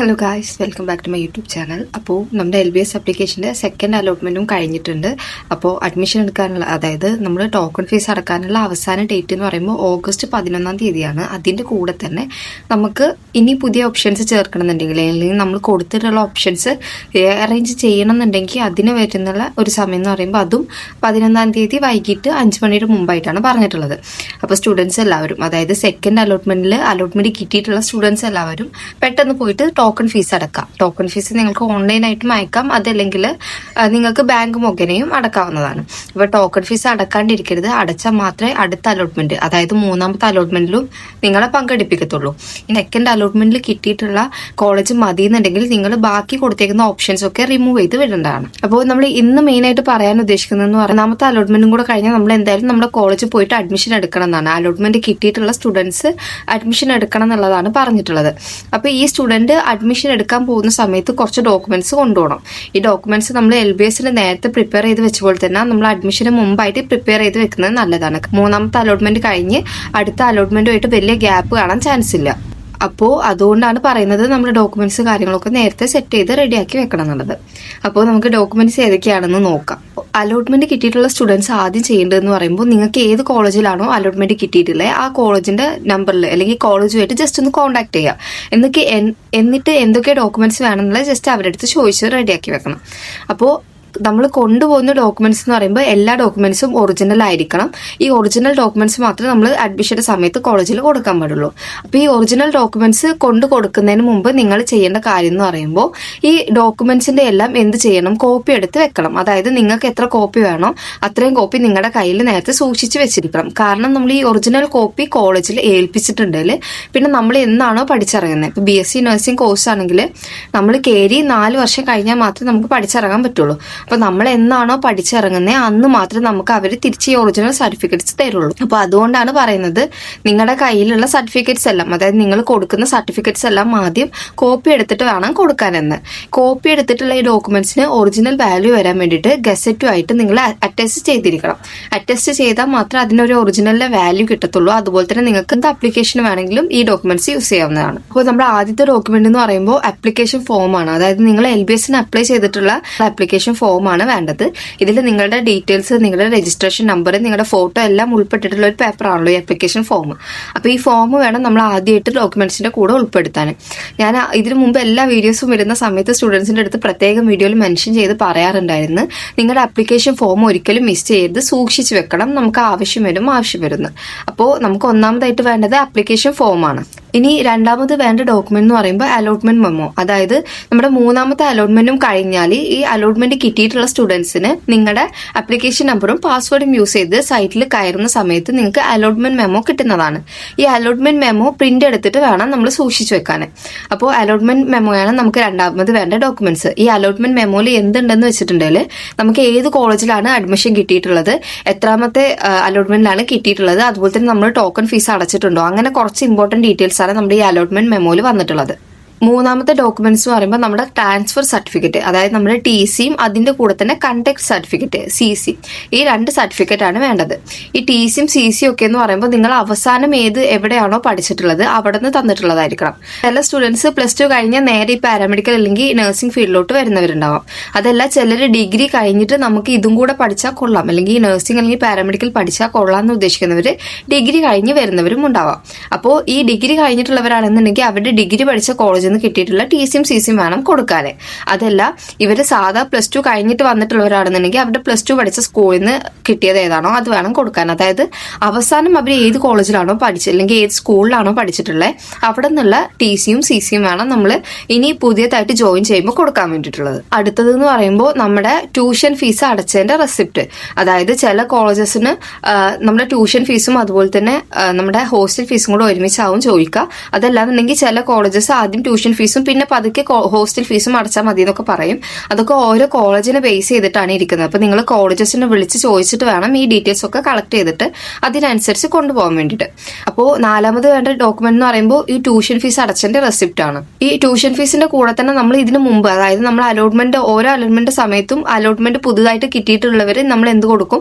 Hello guys welcome back to my YouTube channel അപ്പോൾ നമ്മുടെ L B S അപ്ലിക്കേഷന്റെ second അലോട്ട്മെന്റും കഴിഞ്ഞിട്ടുണ്ട്. അപ്പോൾ അഡ്മിഷൻ എടുക്കാനുള്ള അതായത് നമ്മൾ ടോക്കൺ ഫീസ് അടക്കാനുള്ള അവസാന ഡേറ്റ് എന്ന് പറയുമ്പോൾ ഓഗസ്റ്റ് പതിനൊന്നാം തീയതിയാണ്. അതിന്റെ കൂടെ തന്നെ നമുക്ക് ഇനി പുതിയ ഓപ്ഷൻസ് ചേർക്കണമെന്നുണ്ടെങ്കിൽ അല്ലെങ്കിൽ നമ്മൾ കൊടുത്തിട്ടുള്ള ഓപ്ഷൻസ് അറേഞ്ച് ചെയ്യണമെന്നുണ്ടെങ്കിൽ അതിന് വരുന്നുള്ള ഒരു സമയം എന്ന് പറയുമ്പോൾ അതും പതിനൊന്നാം തീയതി വൈകിട്ട് അഞ്ച് മണിയുടെ മുമ്പായിട്ടാണ് പറഞ്ഞിട്ടുള്ളത്. അപ്പോൾ സ്റ്റുഡൻസ് എല്ലാവരും അതായത് സെക്കൻഡ് അലോട്ട്മെന്റിൽ അലോട്ട്മെന്റ് കിട്ടിയിട്ടുള്ള സ്റ്റുഡൻസ് എല്ലാവരും പെട്ടെന്ന് പോയിട്ട് ഫീസ് അടക്കാം. ടോക്കൺ ഫീസ് നിങ്ങൾക്ക് ഓൺലൈനായിട്ടും അയക്കാം. അതല്ലെങ്കിൽ നിങ്ങൾക്ക് ബാങ്ക് മുഖേനയും അടക്കാവുന്നതാണ്. ഇപ്പോൾ ടോക്കൺ ഫീസ് അടക്കാണ്ടിരിക്കരുത്. അടച്ചാൽ മാത്രമേ അടുത്ത അലോട്ട്മെന്റ് അതായത് മൂന്നാമത്തെ അലോട്ട്മെന്റിലും നിങ്ങളെ പങ്കെടുപ്പിക്കത്തുള്ളൂ. ഈ സെക്കൻഡ് അലോട്ട്മെന്റിൽ കിട്ടിയിട്ടുള്ള കോളേജ് മതി എന്നുണ്ടെങ്കിൽ നിങ്ങൾ ബാക്കി കൊടുത്തേക്കുന്ന ഓപ്ഷൻസ് ഒക്കെ റിമൂവ് ചെയ്ത് വിടേണ്ടതാണ്. അപ്പോൾ നമ്മൾ ഇന്ന് മെയിൻ ആയിട്ട് പറയാൻ ഉദ്ദേശിക്കുന്നതെന്ന് പറഞ്ഞാൽ ഒന്നാമത്തെ അലോട്ട്മെന്റും കൂടെ കഴിഞ്ഞാൽ നമ്മൾ എന്തായാലും നമ്മുടെ കോളേജിൽ പോയിട്ട് അഡ്മിഷൻ എടുക്കണം എന്നാണ്. അലോട്ട്മെന്റ് കിട്ടിയിട്ടുള്ള സ്റ്റുഡൻസ് അഡ്മിഷൻ എടുക്കണം എന്നുള്ളതാണ് പറഞ്ഞിട്ടുള്ളത്. അപ്പോൾ ഈ സ്റ്റുഡന്റ് അഡ്മിഷൻ എടുക്കാൻ പോകുന്ന സമയത്ത് കുറച്ച് ഡോക്യുമെന്റ്സ് കൊണ്ടുപോകണം. ഈ ഡോക്യുമെന്റ്സ് നമ്മൾ എൽ ബി എസിന് നേരത്തെ പ്രിപ്പയർ ചെയ്ത് വെച്ച പോലെ തന്നെ നമ്മൾ അഡ്മിഷന് മുമ്പായിട്ട് പ്രിപ്പയർ ചെയ്ത് വെക്കുന്നത് നല്ലതാണ്. മൂന്നാമത്തെ അലോട്ട്മെന്റ് കഴിഞ്ഞ് അടുത്ത അലോട്ട്മെന്റുമായിട്ട് വലിയ ഗ്യാപ്പ് കാണാൻ ചാൻസ് ഇല്ല. അപ്പോൾ അതുകൊണ്ടാണ് പറയുന്നത് നമ്മൾ ഡോക്യുമെന്റ്സ് കാര്യങ്ങളൊക്കെ നേരത്തെ സെറ്റ് ചെയ്ത് റെഡിയാക്കി വെക്കണം എന്നുള്ളത് അപ്പോൾ നമുക്ക് ഡോക്യുമെന്റ്സ് ഏതൊക്കെയാണെന്ന് നോക്കാം. അലോട്ട്മെന്റ് കിട്ടിയിട്ടുള്ള സ്റ്റുഡൻസ് ആദ്യം ചെയ്യേണ്ടതെന്ന് പറയുമ്പോൾ നിങ്ങൾക്ക് ഏത് കോളേജിലാണോ അലോട്ട്മെന്റ് കിട്ടിയിട്ടുള്ളത് ആ കോളേജിന്റെ നമ്പറിൽ അല്ലെങ്കിൽ കോളേജുമായിട്ട് ജസ്റ്റ് ഒന്ന് കോൺടാക്ട് ചെയ്യുക. എന്നൊക്കെ എന്നിട്ട് എന്തൊക്കെ ഡോക്യുമെന്റ്സ് വേണമെന്നുള്ളത് ജസ്റ്റ് അവരുടെ അടുത്ത് ചോദിച്ച് റെഡിയാക്കി വെക്കണം. അപ്പോൾ നമ്മൾ കൊണ്ടുപോകുന്ന ഡോക്യുമെന്റ്സ് എന്ന് പറയുമ്പോൾ എല്ലാ ഡോക്യുമെന്റ്സും ഒറിജിനൽ ആയിരിക്കണം. ഈ ഒറിജിനൽ ഡോക്യുമെന്റ്സ് മാത്രമേ നമ്മൾ അഡ്മിഷന്റെ സമയത്ത് കോളേജിൽ കൊടുക്കാൻ പാടുള്ളൂ. അപ്പോൾ ഈ ഒറിജിനൽ ഡോക്യുമെന്റ്സ് കൊണ്ടു കൊടുക്കുന്നതിന് മുമ്പ് നിങ്ങൾ ചെയ്യേണ്ട കാര്യം എന്ന് പറയുമ്പോൾ ഈ ഡോക്യുമെന്റ്സിന്റെ എല്ലാം എന്ത് ചെയ്യണം? കോപ്പി എടുത്ത് വെക്കണം. അതായത് നിങ്ങൾക്ക് എത്ര കോപ്പി വേണോ അത്രയും കോപ്പി നിങ്ങളുടെ കയ്യിൽ നേരത്തെ സൂക്ഷിച്ച് വെച്ചിരിക്കണം. കാരണം നമ്മൾ ഈ ഒറിജിനൽ കോപ്പി കോളേജിൽ ഏൽപ്പിച്ചിട്ടുണ്ടെങ്കിൽ പിന്നെ നമ്മൾ എന്നാണോ പഠിച്ചിറങ്ങുന്നത് ഇപ്പൊ B S C nursing course ആണെങ്കിൽ നമ്മൾ കയറി നാല് വർഷം കഴിഞ്ഞാൽ മാത്രമേ നമുക്ക് പഠിച്ചിറങ്ങാൻ പറ്റുള്ളൂ. അപ്പൊ നമ്മൾ എന്നാണോ പഠിച്ചിറങ്ങുന്നത് അന്ന് മാത്രമേ നമുക്ക് അവർ തിരിച്ച് ഈ ഒറിജിനൽ സർട്ടിഫിക്കറ്റ്സ് തരുള്ളൂ. അപ്പൊ അതുകൊണ്ടാണ് പറയുന്നത് നിങ്ങളുടെ കയ്യിലുള്ള സർട്ടിഫിക്കറ്റ്സ് എല്ലാം അതായത് നിങ്ങൾ കൊടുക്കുന്ന സർട്ടിഫിക്കറ്റ്സ് എല്ലാം ആദ്യം കോപ്പി എടുത്തിട്ട് വേണം കൊടുക്കാനെന്ന്. കോപ്പി എടുത്തിട്ടുള്ള ഈ ഡോക്യുമെന്റ്സിന് ഒറിജിനൽ വാല്യൂ വരാൻ വേണ്ടിയിട്ട് ഗസറ്റുമായിട്ട് നിങ്ങൾ അറ്റസ്റ്റ് ചെയ്തിരിക്കണം. അറ്റസ്റ്റ് ചെയ്താൽ മാത്രമേ അതിനൊരു ഒറിജിനലിന്റെ വാല്യൂ കിട്ടത്തുള്ളൂ. അതുപോലെ തന്നെ നിങ്ങൾക്ക് എന്ത് അപ്ലിക്കേഷൻ വേണമെങ്കിലും ഈ ഡോക്യുമെന്റ്സ് യൂസ് ചെയ്യാവുന്നതാണ്. അപ്പോൾ നമ്മുടെ ആദ്യത്തെ ഡോക്യുമെന്റ് എന്ന് പറയുമ്പോൾ അപ്ലിക്കേഷൻ ഫോം ആണ്. അതായത് നിങ്ങൾ എൽ ബി എസിന് അപ്ലൈ ചെയ്തിട്ടുള്ള അപ്ലിക്കേഷൻ ഫോം ആണ് വേണ്ടത്. ഇതിൽ നിങ്ങളുടെ ഡീറ്റെയിൽസ് നിങ്ങളുടെ രജിസ്ട്രേഷൻ നമ്പർ നിങ്ങളുടെ ഫോട്ടോ എല്ലാം ഉൾപ്പെട്ടിട്ടുള്ള ഒരു പേപ്പറാണല്ലോ ഈ അപ്ലിക്കേഷൻ ഫോം അപ്പോൾ ഈ ഫോം വേണം നമ്മൾ ആദ്യമായിട്ട് ഡോക്യുമെന്റ്സിന്റെ കൂടെ ഉൾപ്പെടുത്താൻ. ഞാൻ ഇതിനു മുമ്പ് എല്ലാ വീഡിയോസും വരുന്ന സമയത്ത് സ്റ്റുഡൻസിന്റെ അടുത്ത് പ്രത്യേകം വീഡിയോയിൽ മെൻഷൻ ചെയ്ത് പറയാറുണ്ടായിരുന്നു. നിങ്ങളുടെ അപ്ലിക്കേഷൻ ഫോം ഒരിക്കലും മിസ് ചെയ്ത് സൂക്ഷിച്ച് വെക്കണം. നമുക്ക് ആവശ്യം വരും ആവശ്യം വരുന്നു. അപ്പോൾ നമുക്ക് ഒന്നാമതായിട്ട് വേണ്ടത് അപ്ലിക്കേഷൻ ഫോമാണ് ഇനി രണ്ടാമത് വേണ്ട ഡോക്യുമെന്റ് എന്ന് പറയുമ്പോൾ അലോട്ട്മെന്റ് മെമ്മോ അതായത് നമ്മുടെ മൂന്നാമത്തെ അലോട്ട്മെന്റും കഴിഞ്ഞാൽ ഈ അലോട്ട്മെന്റ് കിട്ടിയിട്ടുള്ള സ്റ്റുഡൻസിന് നിങ്ങളുടെ അപ്ലിക്കേഷൻ നമ്പറും പാസ്വേഡും യൂസ് ചെയ്ത് സൈറ്റിൽ കയറുന്ന സമയത്ത് നിങ്ങൾക്ക് അലോട്ട്മെന്റ് മെമ്മോ കിട്ടുന്നതാണ്. ഈ അലോട്ട്മെന്റ് മെമ്മോ പ്രിന്റ് എടുത്തിട്ട് വേണം നമ്മൾ സൂക്ഷിച്ചു വെക്കാൻ അപ്പോൾ അലോട്ട്മെന്റ് മെമ്മോയാണ് നമുക്ക് രണ്ടാമത് വേണ്ട ഡോക്യുമെന്റ്സ് ഈ അലോട്ട്മെന്റ് മെമ്മോയിൽ എന്തുണ്ടെന്ന് വെച്ചിട്ടുണ്ടെങ്കിൽ നമുക്ക് ഏത് കോളേജിലാണ് അഡ്മിഷൻ കിട്ടിയിട്ടുള്ളത് എത്രാമത്തെ അലോട്ട്മെന്റിലാണ് കിട്ടിയിട്ടുള്ളത് അതുപോലെ തന്നെ നമ്മൾ ടോക്കൺ ഫീസ് അടച്ചിട്ടുണ്ടോ അങ്ങനെ കുറച്ച് ഇമ്പോർട്ടന്റ് ഡീറ്റെയിൽസ് ആണ് നമ്മുടെ ഈ അലോട്ട്മെന്റ് മെമ്മോയിൽ വന്നിട്ടുള്ളത്. മൂന്നാമത്തെ ഡോക്യുമെന്റ്സ് എന്ന് പറയുമ്പോൾ നമ്മുടെ ട്രാൻസ്ഫർ സർട്ടിഫിക്കറ്റ് അതായത് നമ്മുടെ ടി സിയും അതിന്റെ കൂടെ തന്നെ കണ്ടക്ട് സർട്ടിഫിക്കറ്റ് സി സി ഈ രണ്ട് സർട്ടിഫിക്കറ്റ് ആണ് വേണ്ടത്. ഈ ടി സിയും സി സിയും ഒക്കെ എന്ന് പറയുമ്പോൾ നിങ്ങൾ അവസാനം ഏത് എവിടെയാണോ പഠിച്ചിട്ടുള്ളത് അവിടെ നിന്ന് തന്നിട്ടുള്ളതായിരിക്കണം. ചില സ്റ്റുഡൻസ് പ്ലസ് ടു കഴിഞ്ഞാൽ നേരെ ഈ പാരാമെഡിക്കൽ അല്ലെങ്കിൽ നഴ്സിംഗ് ഫീൽഡിലോട്ട് വരുന്നവരുണ്ടാവാം. അതല്ല ചിലർ ഡിഗ്രി കഴിഞ്ഞിട്ട് നമുക്ക് ഇതും കൂടെ പഠിച്ചാൽ കൊള്ളാം. അല്ലെങ്കിൽ നഴ്സിംഗ് അല്ലെങ്കിൽ പാരാമെഡിക്കൽ പഠിച്ചാൽ കൊള്ളാം എന്ന് ഉദ്ദേശിക്കുന്നവർ ഡിഗ്രി കഴിഞ്ഞ് വരുന്നവരും ഉണ്ടാവാം. അപ്പോൾ ഈ ഡിഗ്രി കഴിഞ്ഞിട്ടുള്ളവരാണെന്നുണ്ടെങ്കിൽ അവരുടെ ഡിഗ്രി പഠിച്ച കോളേജിൽ നിന്ന് കിട്ടിയിട്ടുള്ള ടി സിയും സി സിയും വേണം കൊടുക്കാൻ അതല്ല ഇവർ സാധാ പ്ലസ് ടു കഴിഞ്ഞിട്ട് വന്നിട്ടുള്ളവരാണെന്നുണ്ടെങ്കിൽ അവരുടെ പ്ലസ് ടു പഠിച്ച സ്കൂളിൽ നിന്ന് കിട്ടിയത് ഏതാണോ അത് വേണം കൊടുക്കാൻ അതായത് അവസാനം അവർ ഏത് കോളേജിലാണോ പഠിച്ചത് അല്ലെങ്കിൽ ഏത് സ്കൂളിലാണോ പഠിച്ചിട്ടുള്ളത് അവിടെ നിന്നുള്ള ടി സിയും സി സിയും വേണം നമ്മൾ ഇനി പുതിയതായിട്ട് ജോയിൻ ചെയ്യുമ്പോൾ കൊടുക്കാൻ വേണ്ടിയിട്ടുള്ളത്. അടുത്തത് എന്ന് പറയുമ്പോൾ നമ്മുടെ ട്യൂഷൻ ഫീസ് അടച്ചതിന്റെ റെസിപ്റ്റ് അതായത് ചില കോളേജസിന് നമ്മുടെ ട്യൂഷൻ ഫീസും അതുപോലെ തന്നെ നമ്മുടെ ഹോസ്റ്റൽ ഫീസും കൂടെ ഒരുമിച്ചാവും ചോദിക്കുക. അതല്ലാന്നുണ്ടെങ്കിൽ ചില കോളേജസ് ആദ്യം ട്യൂഷൻ ഫീസും പിന്നെ പതുക്കെ ഹോസ്റ്റൽ ഫീസും അടച്ചാൽ മതി എന്നൊക്കെ പറയും. അതൊക്കെ ഓരോ കോളേജിനെ ബേസ് ചെയ്തിട്ടാണ് ഇരിക്കുന്നത്. അപ്പോൾ നിങ്ങൾ കോളേജസിനെ വിളിച്ച് ചോദിച്ചിട്ട് വേണം ഈ ഡീറ്റെയിൽസ് ഒക്കെ കളക്ട് ചെയ്തിട്ട് അതിനനുസരിച്ച് കൊണ്ടുപോകാൻ വേണ്ടിയിട്ട്. അപ്പോൾ നാലാമത് വേണ്ട ഡോക്യുമെന്റ് എന്ന് പറയുമ്പോൾ ഈ ട്യൂഷൻ ഫീസ് അടച്ചതിന്റെ റെസിപ്റ്റ് ആണ്. ഈ ട്യൂഷൻ ഫീസിന്റെ കൂടെ തന്നെ നമ്മൾ ഇതിന് മുമ്പ് അതായത് നമ്മൾ അലോട്ട്മെന്റ് ഓരോ അലോട്ട്മെന്റ് സമയത്തും അലോട്ട്മെന്റ് പുതുതായിട്ട് കിട്ടിയിട്ടുള്ളവർ നമ്മൾ എന്ത് കൊടുക്കും?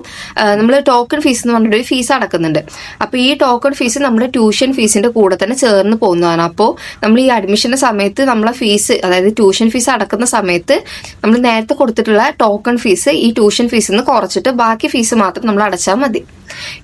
നമ്മൾ ടോക്കൺ ഫീസ് എന്ന് പറഞ്ഞിട്ട് ഒരു ഫീസ് അടക്കുന്നുണ്ട്. അപ്പോൾ ഈ ടോക്കൺ ഫീസ് നമ്മുടെ ട്യൂഷൻ ഫീസിന്റെ കൂടെ തന്നെ ചേർന്ന് പോകുന്നതാണ്. അപ്പോൾ നമ്മൾ ഈ അഡ്മിഷന്റെ സമയത്ത് നമ്മളെ ഫീസ് അതായത് ട്യൂഷൻ ഫീസ് അടക്കുന്ന സമയത്ത് നമ്മൾ നേരത്തെ കൊടുത്തിട്ടുള്ള ടോക്കൺ ഫീസ് ഈ ട്യൂഷൻ ഫീസിൽ നിന്ന് കുറച്ചിട്ട് ബാക്കി ഫീസ് മാത്രം നമ്മൾ അടച്ചാൽ മതി.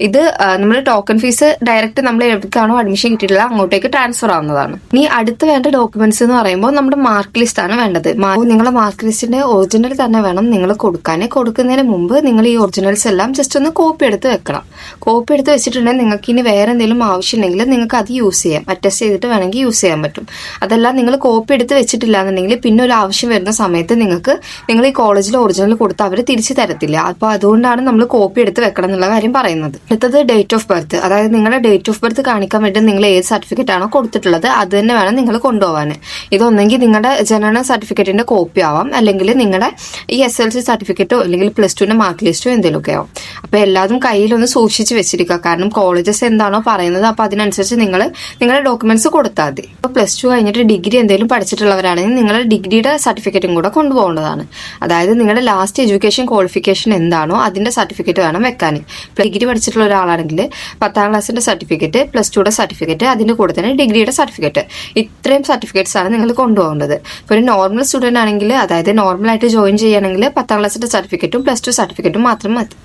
ഇത് നമ്മൾ ടോക്കൺ ഫീസ് ഡയറക്റ്റ് നമ്മൾ എവിടേക്കാണോ അഡ്മിഷൻ കിട്ടിയിട്ടുള്ളത് അങ്ങോട്ടേക്ക് ട്രാൻസ്ഫർ ആവുന്നതാണ്. ഇനി അടുത്ത് വേണ്ട ഡോക്യുമെന്റ്സ് എന്ന് പറയുമ്പോൾ നമ്മുടെ മാർക്ക് ലിസ്റ്റ് ആണ് വേണ്ടത്. നിങ്ങളുടെ നിങ്ങളെ മാർക്ക് ലിസ്റ്റിന്റെ ഒറിജിനൽ തന്നെ വേണം നിങ്ങൾ കൊടുക്കാൻ കൊടുക്കുന്നതിന് മുമ്പ് നിങ്ങൾ ഈ ഒറിജിനൽസ് എല്ലാം ജസ്റ്റ് ഒന്ന് കോപ്പി എടുത്ത് വെക്കണം. കോപ്പി എടുത്ത് വെച്ചിട്ടുണ്ടെങ്കിൽ നിങ്ങൾക്ക് ഇനി വേറെ എന്തെങ്കിലും ആവശ്യമുണ്ടെങ്കിൽ നിങ്ങൾക്ക് അത് യൂസ് ചെയ്യാം. അറ്റസ്റ്റ് ചെയ്തിട്ട് വേണമെങ്കിൽ യൂസ് ചെയ്യാൻ പറ്റും. അതെല്ലാം നിങ്ങൾ കോപ്പി എടുത്ത് വെച്ചിട്ടില്ല എന്നുണ്ടെങ്കിൽ പിന്നെ ഒരു ആവശ്യം വരുന്ന സമയത്ത് നിങ്ങൾക്ക് നിങ്ങൾ ഈ കോളേജിൽ ഒറിജിനൽ കൊടുത്ത് അവർ തിരിച്ചു തരത്തില്ല. അപ്പോൾ അതുകൊണ്ടാണ് നമ്മൾ കോപ്പി എടുത്ത് വെക്കണം എന്നുള്ള കാര്യം പറയുന്നത്. അടുത്തത് ഡേറ്റ് ഓഫ് ബർത്ത് അതായത് നിങ്ങളുടെ ഡേറ്റ് ഓഫ് ബർത്ത് കാണിക്കാൻ വേണ്ടി നിങ്ങൾ ഏത് സർട്ടിഫിക്കറ്റ് ആണോ കൊടുത്തിട്ടുള്ളത് അത് തന്നെ വേണം നിങ്ങൾ കൊണ്ടുപോകാൻ ഇതൊന്നെങ്കിൽ നിങ്ങളുടെ ജനന സർട്ടിഫിക്കറ്റിന്റെ കോപ്പി ആവാം. അല്ലെങ്കിൽ നിങ്ങളുടെ ഈ എസ് എൽ സി സർട്ടിഫിക്കറ്റോ അല്ലെങ്കിൽ പ്ലസ് ടുവിന്റെ മാർക്ക് ലിസ്റ്റോ എന്തെങ്കിലുമൊക്കെ ആവും. അപ്പോൾ എല്ലാതും കയ്യിലൊന്ന് സൂക്ഷിച്ച് വെച്ചിരിക്കുക. കാരണം കോളേജസ് എന്താണോ പറയുന്നത് അപ്പോൾ അതിനനുസരിച്ച് നിങ്ങൾ നിങ്ങളുടെ ഡോക്യുമെന്റ്സ് കൊടുത്താൽ മതി. ഇപ്പോൾ പ്ലസ് ടു കഴിഞ്ഞിട്ട് ഡിഗ്രി എന്തെങ്കിലും പഠിച്ചിട്ടുള്ളവരാണെങ്കിൽ നിങ്ങളുടെ ഡിഗ്രിയുടെ സർട്ടിഫിക്കറ്റും കൂടെ കൊണ്ടുപോകേണ്ടതാണ്. അതായത് നിങ്ങളുടെ ലാസ്റ്റ് എഡ്യൂക്കേഷൻ ക്വാളിഫിക്കേഷൻ എന്താണോ അതിന്റെ സർട്ടിഫിക്കറ്റ് വേണം വെക്കാൻ. ഡിഗ്രി പഠിച്ചിട്ടുള്ള ഒരാളാണെങ്കിൽ പത്താം ക്ലാസ്സിന്റെ സർട്ടിഫിക്കറ്റ് പ്ലസ് ടുയുടെ സർട്ടിഫിക്കറ്റ് അതിന്റെ കൂടെ തന്നെ ഡിഗ്രിയുടെ സർട്ടിഫിക്കറ്റ്. ഇത്രയും സർട്ടിഫിക്കറ്റ്സ് ആണ് നിങ്ങൾ കൊണ്ടുപോകേണ്ടത് ഇപ്പോൾ ഒരു നോർമൽ സ്റ്റുഡന്റ് ആണെങ്കിൽ അതായത് നോർമലായിട്ട് ജോയിൻ ചെയ്യുകയാണെങ്കിൽ പത്താം ക്ലാസ്സിന്റെ സർട്ടിഫിക്കറ്റും പ്ലസ് ടു സർട്ടിഫിക്കറ്റും മാത്രം മതി.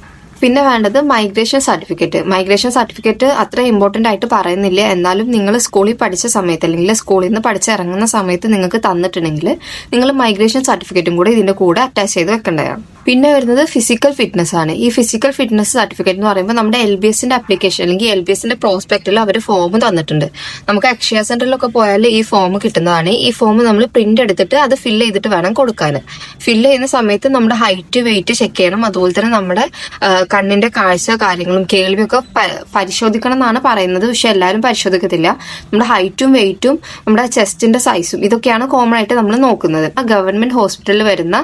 പിന്നെ വേണ്ടത് മൈഗ്രേഷൻ സർട്ടിഫിക്കറ്റ് മൈഗ്രേഷൻ സർട്ടിഫിക്കറ്റ് അത്ര ഇമ്പോർട്ടന്റ് ആയിട്ട് പറയുന്നില്ല. എന്നാലും നിങ്ങൾ സ്കൂളിൽ പഠിച്ച സമയത്ത് അല്ലെങ്കിൽ സ്കൂളിൽ നിന്ന് പഠിച്ചിറങ്ങുന്ന സമയത്ത് നിങ്ങൾക്ക് തന്നിട്ടുണ്ടെങ്കിൽ നിങ്ങൾ മൈഗ്രേഷൻ സർട്ടിഫിക്കറ്റും കൂടെ ഇതിന്റെ കൂടെ അറ്റാച്ച് ചെയ്ത് വെക്കേണ്ടതാണ്. പിന്നെ വരുന്നത് ഫിസിക്കൽ ഫിറ്റ്നസ് ആണ്. ഈ ഫിസിക്കൽ ഫിറ്റ്നസ് സർട്ടിഫിക്കറ്റ് എന്ന് പറയുമ്പോൾ നമ്മുടെ എൽ ബി എസിന്റെ അപ്ലിക്കേഷൻ അല്ലെങ്കിൽ എൽ ബി എസിന്റെ പ്രോസ്പെക്റ്റിൽ അവർ ഫോം തന്നിട്ടുണ്ട്. നമുക്ക് അക്ഷയ സെന്ററിലൊക്കെ പോയാൽ ഈ ഫോം കിട്ടുന്നതാണ്. ഈ ഫോം നമ്മൾ പ്രിന്റ് എടുത്തിട്ട് അത് ഫിൽ ചെയ്തിട്ട് വേണം കൊടുക്കാൻ ഫിൽ ചെയ്യുന്ന സമയത്ത് നമ്മുടെ ഹൈറ്റ് വെയിറ്റ് ചെക്ക് ചെയ്യണം. അതുപോലെ തന്നെ നമ്മുടെ കണ്ണിന്റെ കാഴ്ച കാര്യങ്ങളും കേൾവിയൊക്കെ പരിശോധിക്കണം എന്നാണ് പറയുന്നത്. പക്ഷെ എല്ലാവരും പരിശോധിക്കത്തില്ല. നമ്മുടെ ഹൈറ്റും വെയിറ്റും നമ്മുടെ ചെസ്റ്റിന്റെ സൈസും ഇതൊക്കെയാണ് കോമൺ ആയിട്ട് നമ്മൾ നോക്കുന്നത്. ആ ഗവൺമെന്റ് ഹോസ്പിറ്റലിൽ വരുന്ന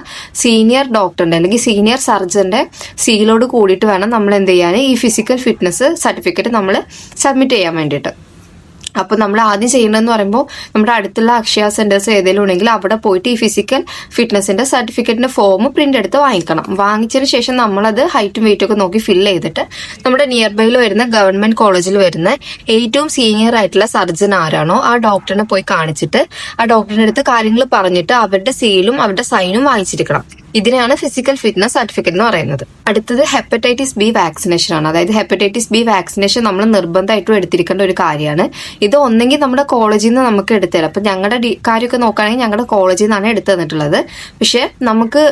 സീനിയർ ഡോക്ടറിന്റെ അല്ലെങ്കിൽ സീനിയർ സർജന്റെ സീലോട് കൂടിയിട്ട് വേണം നമ്മൾ എന്ത് ചെയ്യാൻ. ഈ ഫിസിക്കൽ ഫിറ്റ്നസ് സർട്ടിഫിക്കറ്റ് നമ്മൾ സബ്മിറ്റ് ചെയ്യാൻ വേണ്ടിയിട്ട്. അപ്പോൾ നമ്മൾ ആദ്യം ചെയ്യേണ്ടതെന്ന് പറയുമ്പോൾ നമ്മുടെ അടുത്തുള്ള അക്ഷയ സെന്റേഴ്സ് ഏതെങ്കിലും ഉണ്ടെങ്കിൽ അവിടെ പോയിട്ട് ഈ ഫിസിക്കൽ ഫിറ്റ്നസിന്റെ സർട്ടിഫിക്കറ്റിന്റെ ഫോം പ്രിന്റ് എടുത്ത് വാങ്ങിക്കണം. വാങ്ങിച്ചതിന് ശേഷം നമ്മളത് ഹൈറ്റും വെയിറ്റും ഒക്കെ നോക്കി ഫില്ല് ചെയ്തിട്ട് നമ്മുടെ നിയർ ബൈയിൽ വരുന്ന ഗവൺമെന്റ് കോളേജിൽ വരുന്ന ഏറ്റവും സീനിയർ ആയിട്ടുള്ള സർജൻ ആരാണോ ആ ഡോക്ടറിനെ പോയി കാണിച്ചിട്ട് ആ ഡോക്ടറിന്റെ അടുത്ത് കാര്യങ്ങൾ പറഞ്ഞിട്ട് അവരുടെ സീലും അവരുടെ സൈനും വാങ്ങിച്ചിരിക്കണം. ഇതിനെയാണ് ഫിസിക്കൽ ഫിറ്റ്നസ് സർട്ടിഫിക്കറ്റ് എന്ന് പറയുന്നത്. അടുത്തത് ഹെപ്പറ്റൈറ്റിസ് ബി വാക്സിനേഷൻ ആണ്. അതായത് ഹെപ്പറ്റൈറ്റിസ് ബി വാക്സിനേഷൻ നമ്മൾ നിർബന്ധമായിട്ടും എടുത്തിരിക്കേണ്ട ഒരു കാര്യമാണ്. ഇത് ഒന്നെങ്കിൽ നമ്മുടെ കോളേജിൽ നിന്ന് നമുക്ക് എടുത്തുതരാം അപ്പൊ ഞങ്ങളുടെ കാര്യമൊക്കെ നോക്കുകയാണെങ്കിൽ ഞങ്ങളുടെ കോളേജിൽ നിന്നാണ് എടുത്തു തന്നിട്ടുള്ളത്. പക്ഷെ നമുക്ക്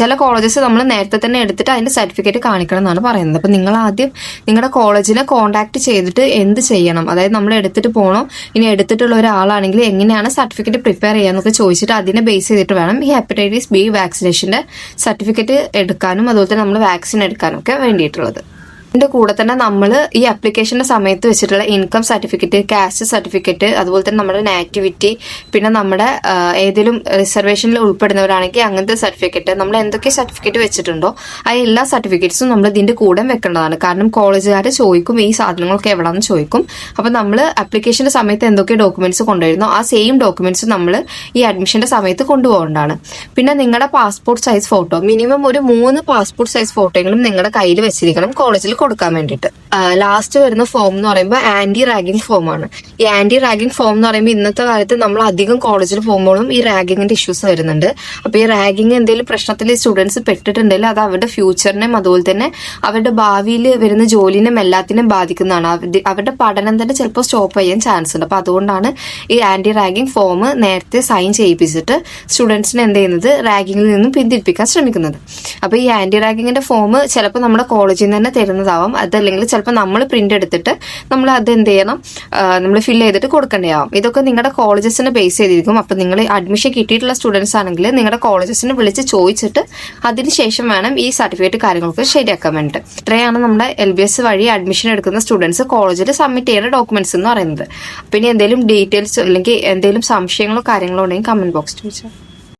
ചില കോളേജസ് നമ്മൾ നേരത്തെ തന്നെ എടുത്തിട്ട് അതിന്റെ സർട്ടിഫിക്കറ്റ് കാണിക്കണം എന്നാണ് പറയുന്നത്. അപ്പൊ നിങ്ങൾ ആദ്യം നിങ്ങളുടെ കോളേജിനെ കോൺടാക്ട് ചെയ്തിട്ട് എന്ത് ചെയ്യണം? അതായത് നമ്മൾ എടുത്തിട്ട് പോകണോ ഇനി എടുത്തിട്ടുള്ള ഒരാളാണെങ്കിൽ എങ്ങനെയാണ് സർട്ടിഫിക്കറ്റ് പ്രിപ്പയർ ചെയ്യാന്നൊക്കെ ചോദിച്ചിട്ട് അതിനെ ബേസ് ചെയ്തിട്ട് വേണം ഈ ഹെപ്പറ്റൈറ്റിസ് ബി വാക്സിനേഷന്റെ സർട്ടിഫിക്കറ്റ് എടുക്കാനും അതുപോലെ തന്നെ നമ്മൾ വാക്സിൻ എടുക്കാനും ഒക്കെ വേണ്ടിയിട്ടുള്ളത്. ഇതിന്റെ കൂടെ തന്നെ നമ്മൾ ഈ അപ്ലിക്കേഷന്റെ സമയത്ത് വെച്ചിട്ടുള്ള ഇൻകം സർട്ടിഫിക്കറ്റ് കാസ്റ്റ് സർട്ടിഫിക്കറ്റ് അതുപോലെ തന്നെ നമ്മുടെ നാറ്റിവിറ്റി പിന്നെ നമ്മുടെ ഏതെങ്കിലും റിസർവേഷനിൽ ഉൾപ്പെടുന്നവരാണെങ്കിൽ അങ്ങനത്തെ സർട്ടിഫിക്കറ്റ് നമ്മൾ എന്തൊക്കെ സർട്ടിഫിക്കറ്റ് വെച്ചിട്ടുണ്ടോ ആ എല്ലാ സർട്ടിഫിക്കറ്റ്സും നമ്മൾ ഇതിന്റെ കൂടെ വെക്കേണ്ടതാണ്. കാരണം കോളേജുകാർ ചോദിക്കും ഈ സാധനങ്ങളൊക്കെ എവിടെയാണെന്ന് ചോദിക്കും. അപ്പോൾ നമ്മൾ അപ്ലിക്കേഷന്റെ സമയത്ത് എന്തൊക്കെ ഡോക്യുമെന്റ്സ് കൊണ്ടുവരുന്നോ ആ സെയിം ഡോക്യുമെന്റ്സ് നമ്മൾ ഈ അഡ്മിഷന്റെ സമയത്ത് കൊണ്ടുപോകേണ്ടതാണ്. പിന്നെ നിങ്ങളുടെ പാസ്പോർട്ട് സൈസ് ഫോട്ടോ മിനിമം ഒരു മൂന്ന് പാസ്പോർട്ട് സൈസ് ഫോട്ടോയെങ്കിലും നിങ്ങളുടെ കയ്യിൽ വെച്ചിരിക്കണം കോളേജിൽ കൊടുക്കാൻ വേണ്ടിയിട്ട്. ലാസ്റ്റ് വരുന്ന ഫോം എന്ന് പറയുമ്പോൾ ആന്റി റാഗിങ് ഫോം ആണ്. ഈ ആന്റി റാഗിങ് ഫോം എന്ന് പറയുമ്പോൾ ഇന്നത്തെ കാലത്ത് നമ്മൾ അധികം കോളേജിൽ പോകുമ്പോഴും ഈ റാഗിങ്ങിന്റെ ഇഷ്യൂസ് വരുന്നുണ്ട്. അപ്പൊ ഈ റാഗിങ് എന്തെങ്കിലും പ്രശ്നത്തിൽ സ്റ്റുഡൻസ് പെട്ടിട്ടുണ്ടെങ്കിൽ അത് അവരുടെ ഫ്യൂച്ചറിനെയും അതുപോലെ തന്നെ അവരുടെ ഭാവിയിൽ വരുന്ന ജോലിനെയും എല്ലാത്തിനെയും ബാധിക്കുന്നതാണ്. അവരുടെ പഠനം തന്നെ ചിലപ്പോൾ സ്റ്റോപ്പ് ചെയ്യാൻ ചാൻസ് ഉണ്ട്. അപ്പൊ അതുകൊണ്ടാണ് ഈ ആന്റി റാഗിങ് ഫോം നേരത്തെ സൈൻ ചെയ്യിപ്പിച്ചിട്ട് സ്റ്റുഡൻസിനെ എന്ത് ചെയ്യുന്നത്? റാഗിങ്ങിൽ നിന്നും പിന്തിരിപ്പിക്കാൻ ശ്രമിക്കുന്നത്. അപ്പൊ ഈ ആന്റി റാഗിങ്ങിന്റെ ഫോം ചിലപ്പോൾ നമ്മുടെ കോളേജിൽ നിന്ന് തന്നെ തരുന്നതാവാം. അതല്ലെങ്കിൽ ചിലപ്പോൾ നമ്മൾ പ്രിന്റ് എടുത്തിട്ട് നമ്മൾ അത് എന്ത് ചെയ്യണം നമ്മൾ ഫിൽ ചെയ്തിട്ട് കൊടുക്കേണ്ടതാവും. ഇതൊക്കെ നിങ്ങളുടെ കോളേജസിനെ ബേസ് ചെയ്തിരിക്കും. അപ്പോൾ നിങ്ങൾ അഡ്മിഷൻ കിട്ടിയിട്ടുള്ള സ്റ്റുഡൻസ് ആണെങ്കിൽ നിങ്ങളുടെ കോളേജസിനെ വിളിച്ച് ചോദിച്ചിട്ട് അതിനുശേഷം വേണം ഈ സർട്ടിഫിക്കറ്റ് കാര്യങ്ങളൊക്കെ ശരിയാക്കാൻ വേണ്ടിയിട്ട് ഇത്രയാണ് നമ്മുടെ എൽ ബി എസ് വഴി അഡ്മിഷൻ എടുക്കുന്ന സ്റ്റുഡൻസ് കോളേജിൽ സബ്മിറ്റ് ചെയ്യുന്ന ഡോക്യുമെന്റ്സ് എന്ന് പറയുന്നത്. പിന്നെ എന്തെങ്കിലും ഡീറ്റെയിൽസ് അല്ലെങ്കിൽ എന്തെങ്കിലും സംശയങ്ങളോ കാര്യങ്ങളോ ഉണ്ടെങ്കിൽ കമന്റ് ബോക്സ് ചോദിച്ചാൽ